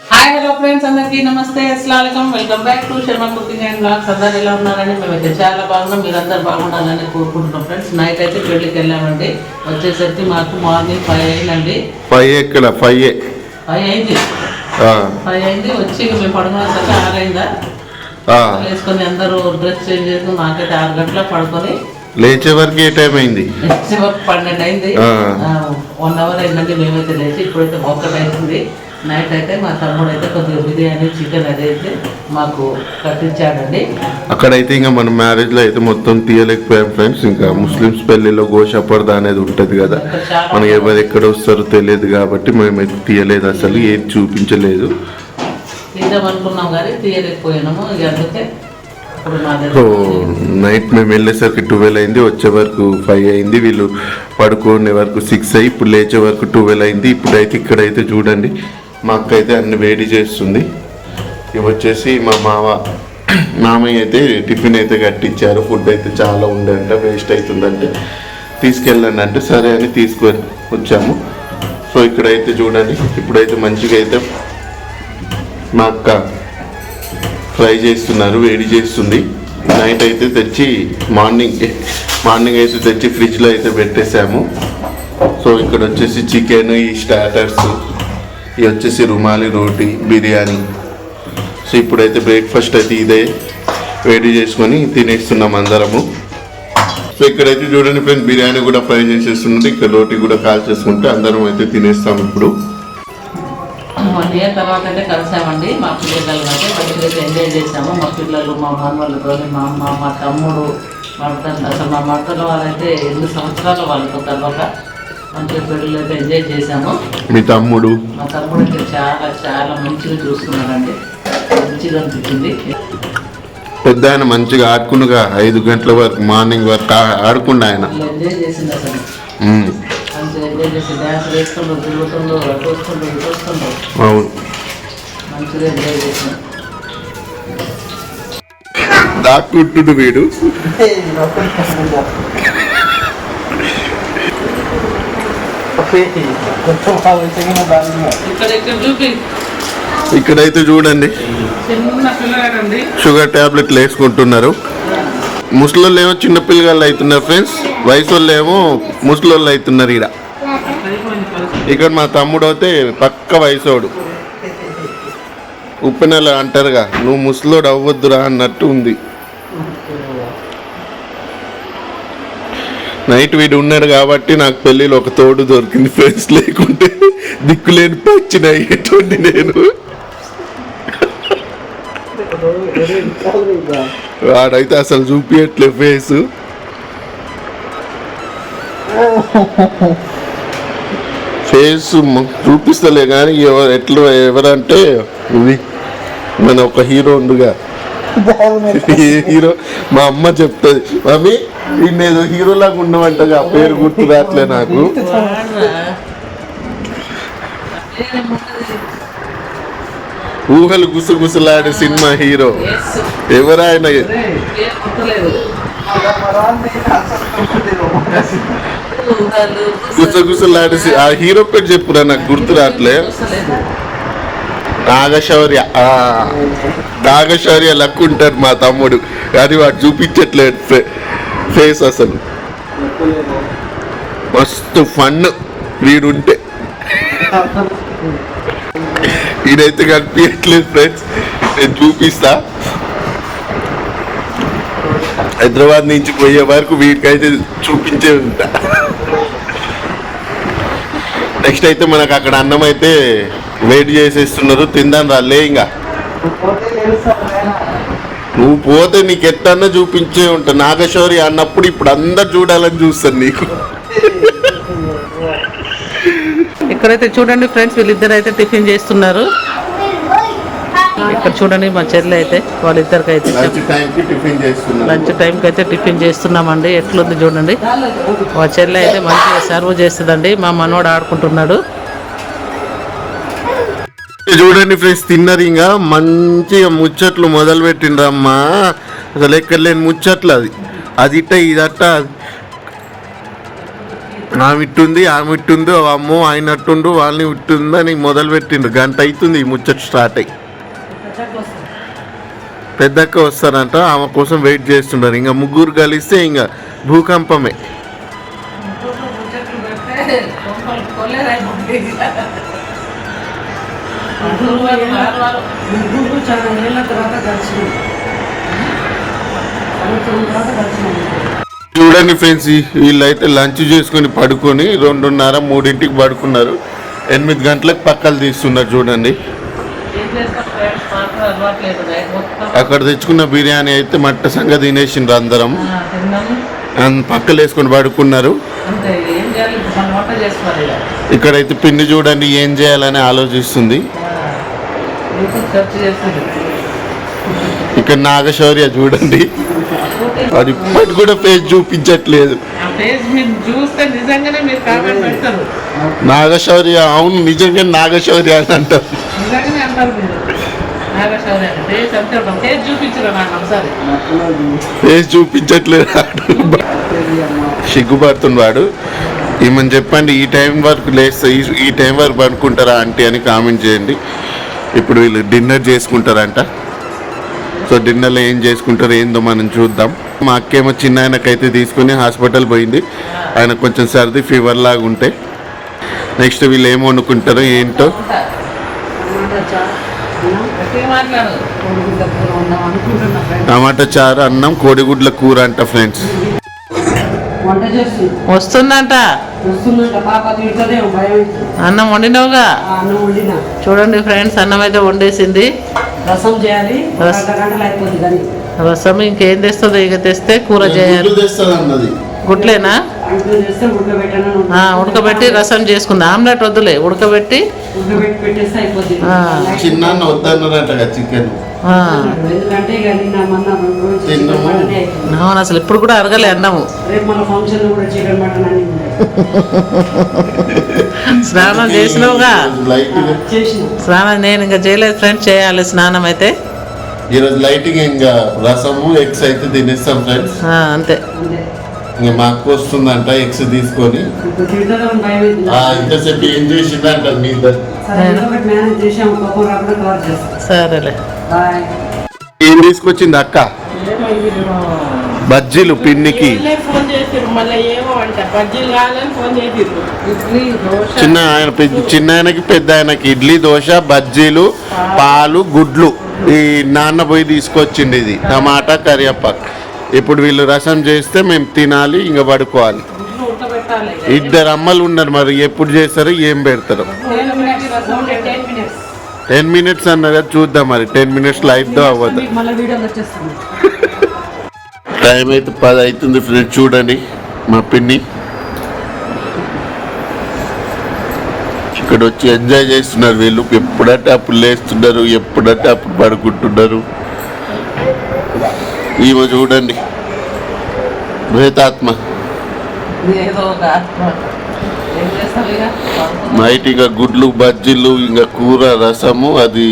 Hi hello friends అందరికీ నమస్తే అస్సలం welcome back to Sharma cooking and blogs అందరు ఎలా ఉన్నారని మేమైతే చాలా బాగున్నాం. మీరందరూ బాగుండాలని కోరుకుంటున్నాం ఫ్రెండ్స్. నైట్ అయితే పెళ్ళికి వెళ్ళామండి. వచ్చేసరికి మాకు మార్నింగ్ ఫైవ్ అయిందండి. ఫైవ్ ఎక్కడ? ఫైవ్ ఫైవ్ అయింది. ఫైవ్ అయింది. వచ్చి మేము పడుకునేసరికి ఆరు అయిందా. వేసుకొని అందరూ డ్రెస్ చేంజ్ చేసుకుని నాకైతే ఆరు గంటలకు పడుకొని లేచే వరకు ఏ టైం అయింది? పన్నెండు అయింది. వన్ అవర్ అయిందండి మేమైతే లేచి ఇప్పుడైతే ఒకటి అవుతుంది నైట్ అయితే మా తమ్ముడు అయితే కొద్దిగా బిర్యానీ చికెన్ అది అయితే మాకు కట్టించాడండి. అక్కడైతే ఇంకా మన మ్యారేజ్లో అయితే మొత్తం తీయలేకపోయాం ఫ్రెండ్స్ ఇంకా ముస్లిమ్స్ పెళ్ళిలో గోషపర్ద అనేది ఉంటది కదా. మనకి ఎవరు ఎక్కడ వస్తారో తెలియదు కాబట్టి మేమైతే తీయలేదు అసలు ఏది చూపించలేదు. తీద్దాం అనుకున్నాం కానీ తీయలేకపోయినాము. అందుకే సో నైట్ మేము వెళ్ళేసరికి ట్వెల్వ్ అయింది వచ్చే వరకు ఫైవ్ అయింది. వీళ్ళు పడుకునే వరకు సిక్స్ అయ్యి ఇప్పుడు లేచే వరకు ట్వెల్వ్ అయింది. ఇప్పుడైతే ఇక్కడైతే చూడండి మా అక్క అయితే అన్ని వేడి చేస్తుంది. ఇవి వచ్చేసి మా మావ మామయ్య అయితే టిఫిన్ అయితే కట్టించారు. ఫుడ్ అయితే చాలా ఉందంట వేస్ట్ అవుతుందంటే తీసుకెళ్ళండి అంటే సరే అని తీసుకొని వచ్చాము. సో ఇక్కడైతే చూడండి ఇప్పుడైతే మంచిగా అయితే మా అక్క ఫ్రై చేస్తున్నారు వేడి చేస్తుంది. నైట్ అయితే తెచ్చి మార్నింగ్ మార్నింగ్ అయితే తెచ్చి ఫ్రిడ్జ్లో అయితే పెట్టేశాము. సో ఇక్కడ వచ్చేసి చికెన్ ఈ స్టార్టర్స్ ఇవి వచ్చేసి రుమాలి రోటీ బిర్యానీ. సో ఇప్పుడైతే బ్రేక్ఫాస్ట్ అయితే ఇదే. వేడి చేసుకొని తినేస్తున్నాం అందరము. సో ఇక్కడైతే చూడండి ఫ్రెండ్స్ బిర్యానీ కూడా ఫ్రై చేసేస్తున్నట్టు ఇక్కడ రోటీ కూడా కాల్ చేసుకుంటే అందరం అయితే తినేస్తాం ఇప్పుడు. వన్ ఇయర్ తర్వాత అంటే కలిసామండి. మా పిల్లలు అయితే మంచిగా ఎంజాయ్ చేసాము. మా పిల్లలు మా మామూలతో మా అమ్మ మా తమ్ముడు మా అసలు మా మడతల వాళ్ళైతే ఎన్ని సంవత్సరాలు వాళ్ళతో తర్వాత మంచిగా పెళ్ళిళ్ళు అయితే ఎంజాయ్ చేసాము మీ తమ్ముడు? మా తమ్ముడు అయితే చాలా చాలా మంచిగా మంచిగా అనిపించింది పెద్ద ఆయన మంచిగా ఆడుకునుగా ఐదు గంటల వరకు మార్నింగ్ వరకు ఆడుకుండా ఆయన. ఎంజాయ్ చేసింది అసలు. ఉమ్, మంచిగా ఎంజాయ్ చేసి డ్యాన్స్ వేస్తుండ్రు తిరుగుతుండ్రు అటు వస్తుండ్రు ఇటు వస్తుండ్రు అవును. మంచిగా ఎంజాయ్ చేసింది దాక్కుంటుడు వీడు ఇక్కడ ఇక్కడ చూపి ఇక్కడైతే చూడండి. షుగర్ టాబ్లెట్లు వేసుకుంటున్నారు. ముసలోళ్ళు ఏమో చిన్న పిల్లగాళ్ళు అవుతున్నారు ఫ్రెండ్స్. వయసు వాళ్ళు ఏమో ముసలోళ్ళు అవుతున్నారు ఇక్కడ. ఇక్కడ మా తమ్ముడు అయితే పక్క వయసోడు. ఉప్పెనెల అంటారుగా నువ్వు ముసలోడు అవ్వద్దురా అన్నట్టు ఉంది. నైట్ వీడు ఉన్నాడు కాబట్టి నాకు పెళ్ళిలో ఒక తోడు దొరికింది. ఫ్రెండ్స్ లేకుంటే దిక్కులేని పచ్చిన ఎటువంటి నేను. వాడైతే అసలు చూపించట్లే ఫేస్ ఫేస్ చూపిస్తలే కానీ ఎవరు ఎట్లా ఎవరంటే ఇది మన ఒక హీరో ఉండుగా. హీరో మా అమ్మ చెప్తుంది మమ్మీ వీడిని ఏదో హీరో లాగా ఉండమంటగా ఆ పేరు గుర్తు రావట్లే నాకు. ఊహలు గుసగుసలాడే సినిమా హీరో. ఎవరాయన? గుసగుసలాడే ఆ హీరో పేరు చెప్పురా నాకు గుర్తు రావట్లే. నాగశౌర్య నాగశౌర్య లక్ ఉంటాడు మా తమ్ముడు. కానీ వాడు చూపించట్లేదు ఫేస్ అసలు. మస్తు ఫన్ వీడుంటే. ఈడైతే కనిపించట్లేదు ఫ్రెండ్స్ నేను చూపిస్తా. హైదరాబాద్ నుంచి పోయే వరకు వీడికైతే చూపించే ఉంటా. నెక్స్ట్ అయితే మనకు అక్కడ అన్నం అయితే వెయిట్ చేసేస్తున్నారు. తిందాం రాలే ఇంకా నువ్వు పోతే నీకు ఎట్టన్నా చూపించే ఉంటా. నాగశౌరి అన్నప్పుడు ఇప్పుడు అందరు చూడాలని చూస్తాను నీకు. ఇక్కడైతే చూడండి ఫ్రెండ్స్ వీళ్ళిద్దరు అయితే టిఫిన్ చేస్తున్నారు. ఇక్కడ చూడండి మా చెల్లి అయితే వాళ్ళిద్దరికి అయితే లంచ్ టైంకి అయితే టిఫిన్ చేస్తున్నామండి. ఎట్లుంది చూడండి. మా చెల్లి అయితే మంచిగా సర్వ్ చేస్తుందండి. మా మనోడు ఆడుకుంటున్నాడు. చూడండి ఫ్రెండ్స్ తిన్నారు ఇంకా మంచిగా ముచ్చట్లు మొదలు పెట్టిండ్రమ్మా అసలు ఎక్కడ లేని ముచ్చట్లు అది. అది ఇట్ట ఇదట్ట ఆమె ఇట్టుంది ఆమె ఇట్టుంది అమ్మో ఆయన అట్టుండు వాళ్ళని ఇట్టుందని మొదలు పెట్టిండు గంట అవుతుంది ఈ ముచ్చట స్టార్ట్ అయ్యి. పెద్దక్క వస్తారంట ఆమె కోసం వెయిట్ చేస్తున్నారు ఇంకా ముగ్గురు కలిస్తే ఇంకా భూకంపమే. చూడండి ఫ్రెండ్స్ వీళ్ళైతే లంచ్ చేసుకొని పడుకొని రెండున్నర మూడింటికి పడుకున్నారు. ఎనిమిది గంటలకు పక్కలు తీస్తున్నారు చూడండి. అక్కడ తెచ్చుకున్న బిర్యానీ అయితే మట్ట సంగ తినేసిండ్రు అందరం. పక్కలు వేసుకొని పడుకున్నారు. ఇక్కడైతే పిండి చూడండి ఏం చేయాలని ఆలోచిస్తుంది. ఇక్కడ నాగశౌర్య చూడండి. అది ఇప్పటి కూడా ఫేస్ చూపించట్లేదు. పేజ్ పెడతారు. నాగశౌర్య అవును నిజంగా నాగశౌర్య అని అంటారు. ఫేస్ చూపించట్లేదు సిగ్గుపడుతుంది వాడు. ఏమని చెప్పండి ఈ టైం వరకు లేస్తే ఈ- టైం వరకు పడుకుంటారా ఆంటీ అని కామెంట్ చేయండి. ఇప్పుడు వీళ్ళు డిన్నర్ చేసుకుంటారంట. సో డిన్నర్లో ఏం చేసుకుంటారో ఏందో మనం చూద్దాం. మా అక్కేమో చిన్న ఆయనకైతే తీసుకుని హాస్పిటల్ పోయింది. ఆయన కొంచెం సర్ది ఫీవర్ లాగా ఉంటే. నెక్స్ట్ వీళ్ళు ఏం వండుకుంటారో ఏంటో. టమాటా చారు అన్నం, కోడిగుడ్ల కూర అంట ఫ్రెండ్స్ వస్తుందంట. అన్నం వండినవుగా? ఆ అన్నం వండిన. చూడండి ఫ్రెండ్స్ అన్నం అయితే వండేసింది. రసం చేయాలి రసం ఇంకేం తెస్తుందో ఇక తెస్తే కూర చేయాలి. ఆ, ఉడకబెట్టి రసం చేసుకుంది. ఆమ్లెట్ వద్దులే ఉడకబెట్టి. చిన్న వద్దన్నారంట చికెన్. అవును అసలు ఇప్పుడు కూడా అరగలే అన్నము. స్నానం చేసినావుగా? చేసిన స్నానం నేను ఇంకా చేయలేదు ఫ్రెండ్స్ చేయాలి స్నానం అయితే. ఈరోజు లైటింగ్ ఇంకా రసము ఎగ్స్ అయితే తినేస్తాం ఫ్రెండ్స్. అంతే. మా అక్క వస్తుందంట ఎగ్స్ తీసుకొని. ఇంతసేపు ఏం చేసిందంట మీ సరేలే. ఏం తీసుకొచ్చింది అక్క? బజ్జీలు పిన్నికి. చిన్న ఆయన చిన్న ఆయనకి పెద్ద ఆయనకి ఇడ్లీ దోశ బజ్జీలు పాలు గుడ్లు. ఈ నాన్న పోయి తీసుకొచ్చింది ఇది టమాటా కరివేపాకు. ఇప్పుడు వీళ్ళు రసం చేస్తే మేము తినాలి ఇంకా పడుకోవాలి. ఇద్దరు అమ్మలు ఉన్నారు మరి ఎప్పుడు చేస్తారు ఏం పెడతారు. టెన్ మినిట్స్ అన్నారు కదా చూద్దాం మరి. టెన్ మినిట్స్ లైఫ్తో అవ్వదు. టైం అయితే పది అవుతుంది ఫ్రెండ్స్ చూడండి మా పిన్ని. ఇక్కడ వచ్చి ఎంజాయ్ చేస్తున్నారు వీళ్ళు. ఎప్పుడంటే అప్పుడు లేస్తున్నారు ఎప్పుడంటే అప్పుడు పడుకుంటున్నారు ఈమె చూడండి. ప్రేతాత్మ. నైట్ ఇంకా? గుడ్లు బజ్జీలు ఇంకా కూర రసము అది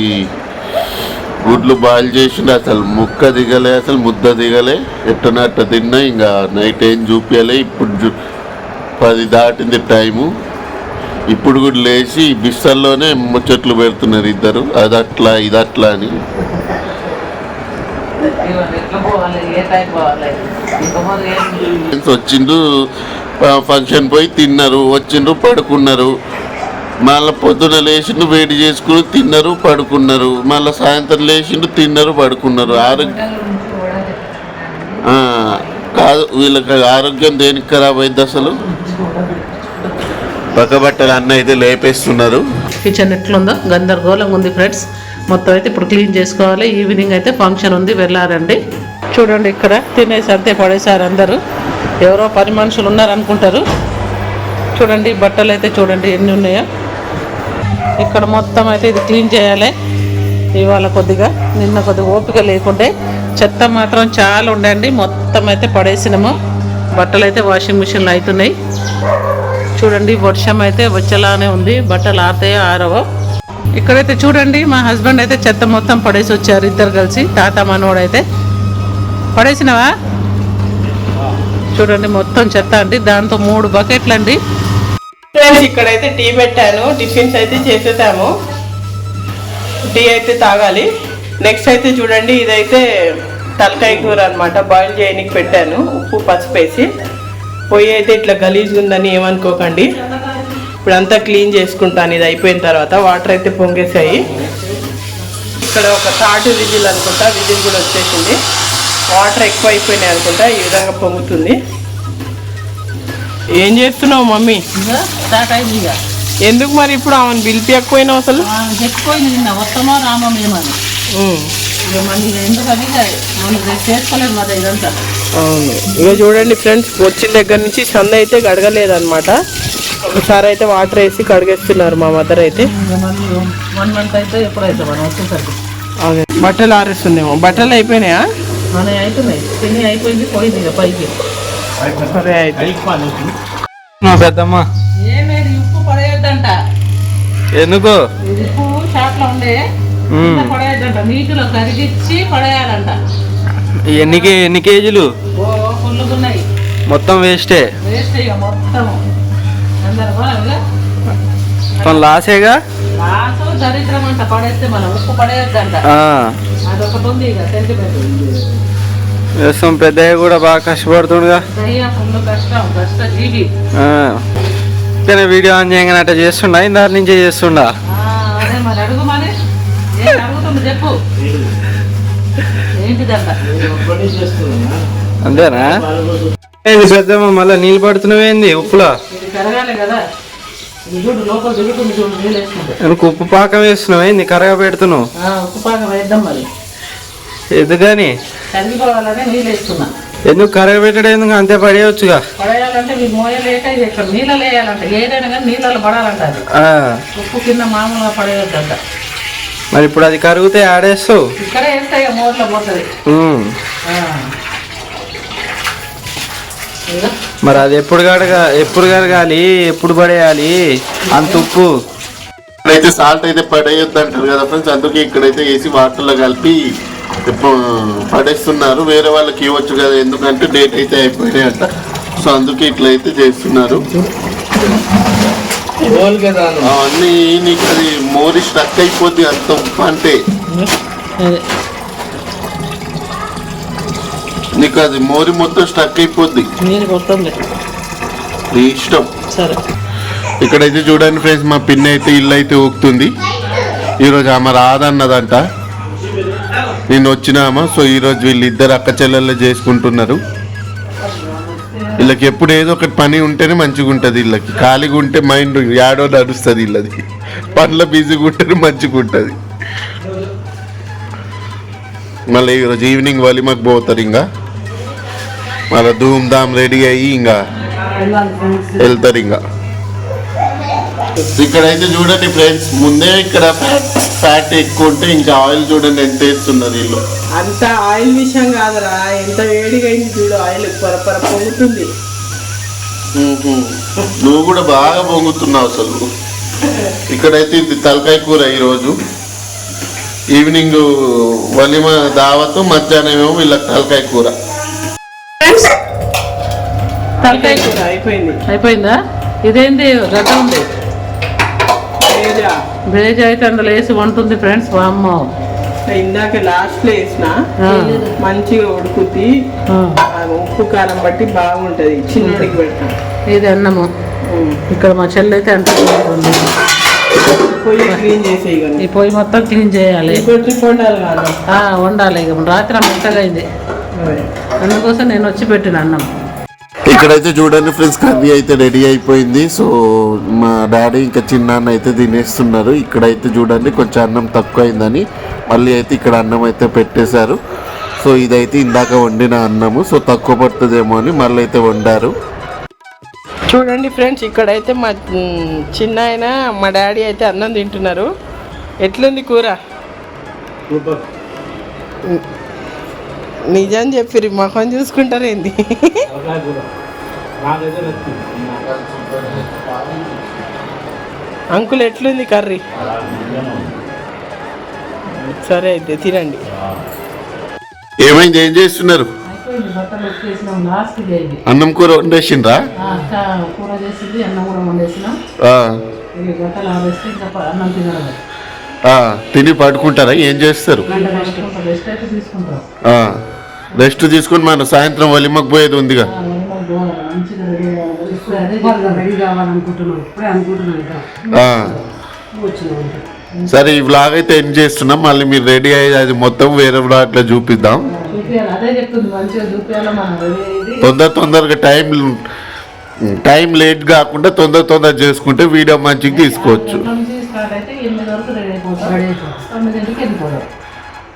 గుడ్లు బాయిల్ చేసిండు అసలు ముక్క దిగలే అసలు ముద్ద దిగలే. ఎట్టనట్ట తిన్నా ఇంకా నైట్ ఏం చూపించలే ఇప్పుడు పది దాటింది టైము. ఇప్పుడు కూడా లేచి ఈ బిస్తల్లోనే ముచ్చట్లు పెడుతున్నారు ఇద్దరు. అది అట్లా ఇది అట్లా అని ఇవన్నీ ఎట్లా పోవాలి ఏ టైం పోవాలి ఇంకా మరి ఏం ఫ్రెండ్స్ వచ్చిండ్రు ఫంక్షన్ పోయి తిన్నారు వచ్చిండ్రు పడుకున్నారు. మళ్ళీ పొద్దున లేచిండు వేడి చేసుకుని తిన్నారు పడుకున్నారు. మళ్ళీ సాయంత్రం లేచిండు తిన్నారు పడుకున్నారు. ఆరోగ్యం కాదు వీళ్ళకి ఆరోగ్యం దేనికి ఖరాబ్ అయింది అసలు? పక్కబట్టలు అన్న అయితే లేపేస్తున్నారు. కిచెన్ ఎట్లుందో? గందరగోళంగా ఉంది ఫ్రెండ్స్ మొత్తం అయితే ఇప్పుడు క్లీన్ చేసుకోవాలి. ఈవినింగ్ అయితే ఫంక్షన్ ఉంది వెళ్ళారండి చూడండి ఇక్కడ తినేసి అంతే పడేసారు అందరూ. ఎవరో పని మనుషులు ఉన్నారు అనుకుంటారు చూడండి బట్టలు అయితే చూడండి ఎన్ని ఉన్నాయో. ఇక్కడ మొత్తం అయితే ఇది క్లీన్ చేయాలి. ఇవాళ కొద్దిగా నిన్న కొద్దిగా ఓపిక లేకుంటే చెత్త మాత్రం చాలా ఉండండి. మొత్తం అయితే పడేసినాము. బట్టలు అయితే వాషింగ్ మిషన్లు అవుతున్నాయి. చూడండి వర్షం అయితే వచ్చేలానే ఉంది. బట్టలు ఆరుతాయో ఆరవో. ఇక్కడైతే చూడండి మా హస్బెండ్ అయితే చెత్త మొత్తం పడేసి వచ్చారు ఇద్దరు కలిసి తాత మనోడు అయితే పడేసినవా? చూడండి మొత్తం చెత్త అండి. దాంతో మూడు బకెట్లు అండి. ఫ్రెండ్స్ ఇక్కడైతే టీ పెట్టాను టిఫిన్స్ అయితే చేసేసాము. టీ అయితే తాగాలి. నెక్స్ట్ అయితే చూడండి ఇదైతే తలకాయ కూర అనమాట బాయిల్ చేయడానికి పెట్టాను ఉప్పు పసుపు వేసి. పొయ్యి అయితే ఇట్లా గలీజ్గా ఉందని ఏమనుకోకండి. ఇప్పుడు అంతా క్లీన్ చేసుకుంటాను. ఇది అయిపోయిన తర్వాత వాటర్ అయితే పొంగేసాయి ఇక్కడ ఒక థర్డ్ విజిల్ అనుకుంటా. విజిల్ కూడా వచ్చేసింది. వాటర్ ఎక్కువ అయిపోయినాయి అనుకుంటా. ఈ విధంగా పొంగుతుంది. ఏం చేస్తున్నావు మమ్మీ? ఎందుకు మరి ఇప్పుడు ఆమెను అసలు? మరి ఇదంతా అవును. ఇక చూడండి ఫ్రెండ్స్ వచ్చిన దగ్గర నుంచి సంద అయితే గడగలేదన్నమాట. ఒకసారి అయితే వాటర్ వేసి కడిగేస్తున్నారు మా మదర్ అయితే. వన్ మంత్ అయితే ఎప్పుడైతే మనం వచ్చేసరికి. అదే. బట్టలు ఆరేస్తుందేమో. బట్టలు అయిపోయినాయా? అయిపోయింది పోయింది పైకి. సరే అయితే. మా పెద్దమ్మ. ఏమేది ఉప్పు పడేయద్దంట. ఎందుకు? ఇది ఉప్పు షాప్లో ఉండే కింద పడేయద్దంట. నీటిలో కరిగిచ్చి పడేయాలంట. ఎన్ని కే- ఎన్ని కేజీలు? మొత్తం వేస్టే వేస్ట్ ఇక మొత్తం మొత్తం లాసేగా? లాసు దరిద్రం అంట పడేస్తే మనం ఉప్పు పడేయద్దంట. ఆ, అదొకటి ఉంది ఇక సెంటిమెంట్. వేస్తాం పెద్దయ్య కూడా బాగా కష్టపడుతుండగా. కానీ వీడియో ఆన్ చేయగానే అట్లా చేస్తుండా? ఇందాక నుంచే చేస్తుండా? అంతేనా? ఏంది పెద్దమ్మ మళ్ళీ నీళ్ళు పడుతున్నావేంది ఉప్పులో? ఎందుకు ఉప్పు పాకం వేస్తున్నావేంది కరగా పెడుతున్నావు. ఎందుకని? ఎందుకు కరగ పెట్టడం ఎందుకు? అంతే పడేయచ్చుగా. మరి ఇప్పుడు అది కరిగితే ఆడేస్తావు? మరి అది ఎప్పుడు కడగా ఎప్పుడు కరగాలి ఎప్పుడు పడేయాలి? అంత ఉప్పు. ఇక్కడైతే సాల్ట్ అయితే పడేయొద్దు అంటారు కదా ఫ్రెండ్స్ అందుకే ఇక్కడైతే వేసి వాటర్లో కలిపి ఇప్పుడు పడేస్తున్నారు. వేరే వాళ్ళకి ఇవ్వచ్చు కదా ఎందుకంటే డేట్ అయితే అయిపోయినాయి అంట సో అందుకే ఇట్లయితే చేస్తున్నారు. అవన్నీ నీకు అది మోరి స్ట్రక్ అయిపోద్ది అంత ఉప్పు అంటే అదే. నీకు అది మోరి మొత్తం స్ట్రక్ అయిపోద్ది. నీ ఇష్టం. సరే. ఇక్కడైతే చూడండి ఫ్రెండ్స్ మా పిన్ని అయితే ఇల్లు అయితే ఊగుతుంది. ఈరోజు ఆమె రాదన్నదంట. నేను వచ్చినామా సో ఈరోజు వీళ్ళిద్దరు అక్క చెల్లెళ్ళు చేసుకుంటున్నారు. వీళ్ళకి ఎప్పుడు ఏదో ఒకటి పని ఉంటేనే మంచిగా ఉంటుంది వీళ్ళకి. ఖాళీగా ఉంటే మైండ్ యాడో నడుస్తుంది వీళ్ళది. పనుల బిజీగా ఉంటేనే మంచిగా ఉంటుంది. మళ్ళీ ఈరోజు ఈవినింగ్ వలిమకు పోతారు ఇంకా. మళ్ళీ ధూమ్ ధామ్ రెడీ అయ్యి ఇంకా వెళ్తారు ఇంకా. ఇక్కడైతే చూడండి ఫ్రెండ్స్ ముందే ఇక్కడ ఫ్యాట్ ఎక్కువ ఉంటే ఇంకా ఆయిల్ చూడండి ఎంత వేస్తున్నారు వీళ్ళు. అంత ఆయిల్ విషయం కాదురా ఎంత వేడిగా అయింది చూడు ఆయిల్ పొరపర పొంగుతుంది. నువ్వు కూడా బాగా పొంగుతున్నావు అసలు. ఇక్కడైతే ఇది తలకాయ కూర ఈరోజు. ఈవినింగ్ వలిమ దావత్ మధ్యాహ్నం ఏమో వీళ్ళకి తలకాయ కూర. తలకాయ కూర అయిపోయింది. అయిపోయిందా? ఇదేంటి గడ్డ ఉంది బేజ అయితే అందులో వేసి వంటుంది ఫ్రెండ్స్. వామ్మ. ఇందాక లాస్ట్ వేసిన. మంచిగా ఉడుకుద్ది. ఆ. ఉప్పు కారం బట్టి బాగుంటది. చిన్నడికి పెడతాం. ఇది అన్నము. ఇక్కడ మా చెల్లి అయితే అంత ఈ పొయ్యి మొత్తం క్లీన్ చేయాలి. వండాలి ఇక రాత్రి మెత్తగా అయింది. అందుకోసం నేను వచ్చి పెట్టిన అన్నం. ఇక్కడైతే చూడండి ఫ్రెండ్స్ కర్రీ అయితే రెడీ అయిపోయింది. సో మా డాడీ ఇంకా చిన్నాన్న అయితే తినేస్తున్నారు. ఇక్కడైతే చూడండి కొంచెం అన్నం తక్కువ అయిందని మళ్ళీ అయితే ఇక్కడ అన్నం అయితే పెట్టేశారు. సో ఇదైతే ఇందాక వండిన అన్నము. సో తక్కువ పడుతుందేమో అని మళ్ళీ అయితే వండారు. చూడండి ఫ్రెండ్స్ ఇక్కడైతే మా చిన్న ఆయన మా డాడీ అయితే అన్నం తింటున్నారు. ఎట్లుంది కూర? నిజం చెప్పిరి మొహం చూసుకుంటారు ఏంది? అంకుల్ ఎట్లుంది కర్రీ? సరే అయితే తినండి. ఏమైంది ఏం చేస్తున్నారు? అన్నం కూర వండేసిండ్రా? కూర చేసింది అన్నం వండేసినాం తినడం ఆ, తిని పడుకుంటారా? ఏం చేస్తారు? రెస్ట్ తీసుకొని మనం సాయంత్రం వలిమకు పోయేది ఉందిగా. సరే ఈ వ్లాగ్ అయితే ఎండ్ చేస్తున్నాం. మళ్ళీ మీరు రెడీ అయ్యి అది మొత్తం వేరే వ్లాగ్లో చూపిద్దాం. తొందర తొందరగా టైం టైం లేట్ కాకుండా తొందర తొందర చేసుకుంటే వీడియో మంచిగా తీసుకోవచ్చు.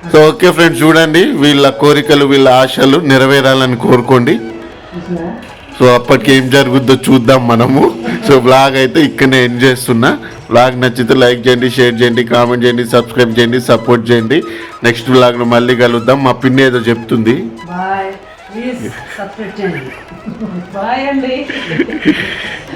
సో ఓకే ఫ్రెండ్స్ చూడండి. వీళ్ళ కోరికలు వీళ్ళ ఆశలు నెరవేరాలని కోరుకోండి. సో అప్పటికి ఏం జరుగుద్దో చూద్దాం మనము. సో బ్లాగ్ అయితే ఇక్కడనే ఎండ్ చేస్తున్నా. బ్లాగ్ నచ్చితే లైక్ చేయండి షేర్ చేయండి కామెంట్ చేయండి సబ్స్క్రైబ్ చేయండి సపోర్ట్ చేయండి. నెక్స్ట్ బ్లాగ్లో మళ్ళీ కలుద్దాం. మా పిన్ని ఏదో చెప్తుంది. బాయ్ అండి.